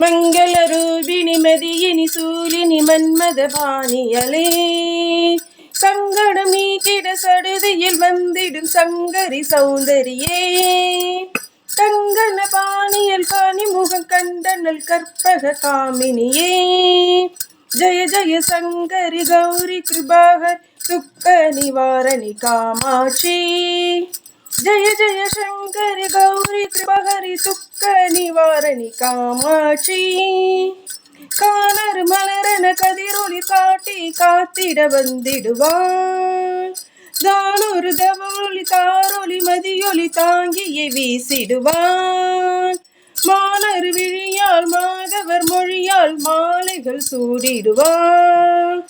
மங்கள ரூபிணி மதியினி சூலினி மன்மத பாணியலே. சங்கடம் நீக்கிட சடுதியில் வந்திடும் சங்கரி சௌந்தரியே. கங்கன பாணியல் காணி முகம் கண்டனல் கற்பக காமினியே. ஜய ஜய சங்கரி கௌரி கிருபாகர் துக்க நிவாரணி காமாட்சி. ஜய ஜய சங்கரி கௌரி கிருபகரி துக்க வாரணி காமாட்சி. காணர் மலரன கதிரொலி காட்டி காத்திட வந்திடுவாள். தானொரு தவொலி தாரொலி மதியொலி தாங்கியே வீசிடுவான் மாலர் விழியால் மாதவர் மொழியால் மாலைகள் சூடிடுவான்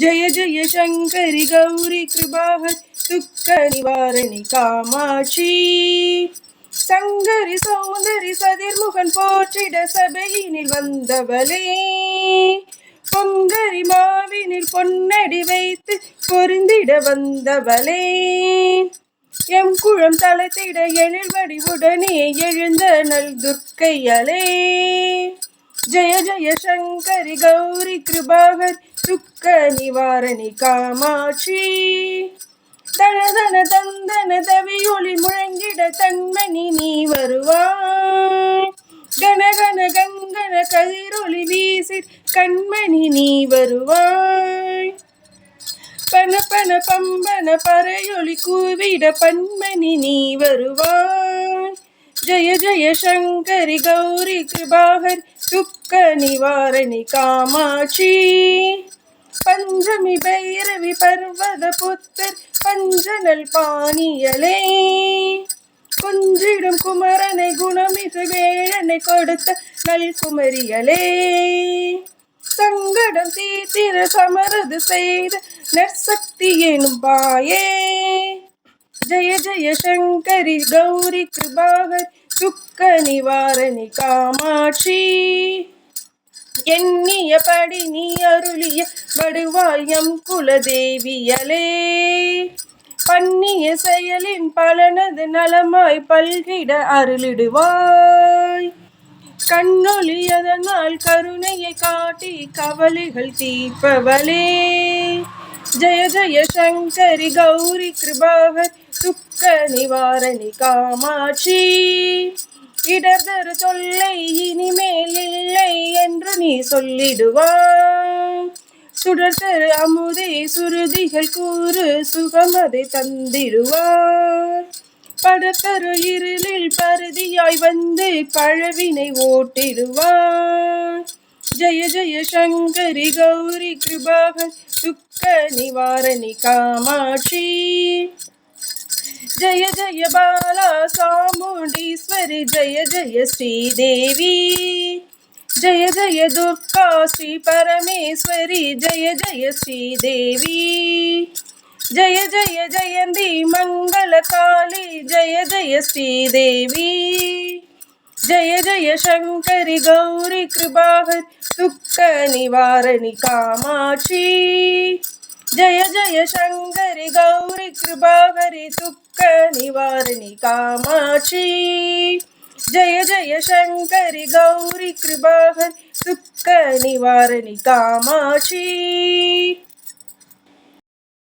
ஜெய ஜெய சங்கரி கௌரி கிருபாகர் துக்க நிவாரணி காமாட்சி. சங்கரி சௌந்தரி சதிர்முகன் போற்றிட சபையினில் வந்தவளே. பொங்கரி மாவினில் பொன்னடி வைத்து பொருந்திட வந்தவளே. எம் குழம் தளத்திட எழில் வடிவுடனே எழுந்த நல் துர்க்கையலே ஜெய ஜெய சங்கரி கௌரி கிருபாகர் துக்க நிவாரணி காமாட்சி. தன தன தந்தன தவியொளி முழங்கிட தன்மணி வருவாய் கனகன கங்கன கதிரொளி வீசி கண்மணி நீ வருவாய். பன பன பம்பன பறையொளி கூவிட பன்மணி நீ வருவாய். ஜய ஜய சங்கரி கௌரி கிருபாகர் துக்க நிவாரணி காமாட்சி. பஞ்சமி பைரவி பர்வத புத்தர் பஞ்சனல் பாணியலே. குணமிகு வேழனை கொடுத்த நல் குமரியலே சங்கடம் தீத்திர சமரது செய்த நற்சக்தி எனும் பாயே. ஜெய ஜெய சங்கரி கௌரி கிருபாகர் துக்க நிவாரணி காமாட்சி. எண்ணியபடி நீ அருளிய வடுவாயம் குலதேவியலே. பண்ணிய செயலின் பலனது நலமாய் பல்கிட அருளிடுவாய். கண்ணொளி அதனால் கருணையை காட்டி கவலைகள் தீர்ப்பவளே. ஜெய ஜெய சங்கரி கௌரி கிருபாகர் துக்க நிவாரணி காமாட்சி. இடர்தரு தொல்லை இனிமேல் இல்லை என்று நீ சொல்லிடுவாய். சுடர் அமுதே சுருதிகள் கூறு சுகமதை தந்திடுவார். படத்தரு இருளில் பருதியாய் வந்து பழவினை ஓட்டிடுவார். ஜய ஜய சங்கரி கௌரி கிருபாகர் துக்க நிவாரணி காமாட்சி. ஜய ஜய பாலா சாமுண்டீஸ்வரி ஜய ஜய ஸ்ரீதேவி. जय जय दुर्गा श्रीपरमेश्वरि जय जय श्रीदेवी जय जय जयन्ती मङ्गलकाली जय जय श्रीदेवी जय जयशङ्करि गौरि कृबाभरि सुख निवारणि कामाी जय जय शङ्करि गौरि कृपाहरि दुःखनिवारणि कामाक्षी। जय जय शङ्करि गौरि कृपाहरि दुःखनिवारणि कामाक्षी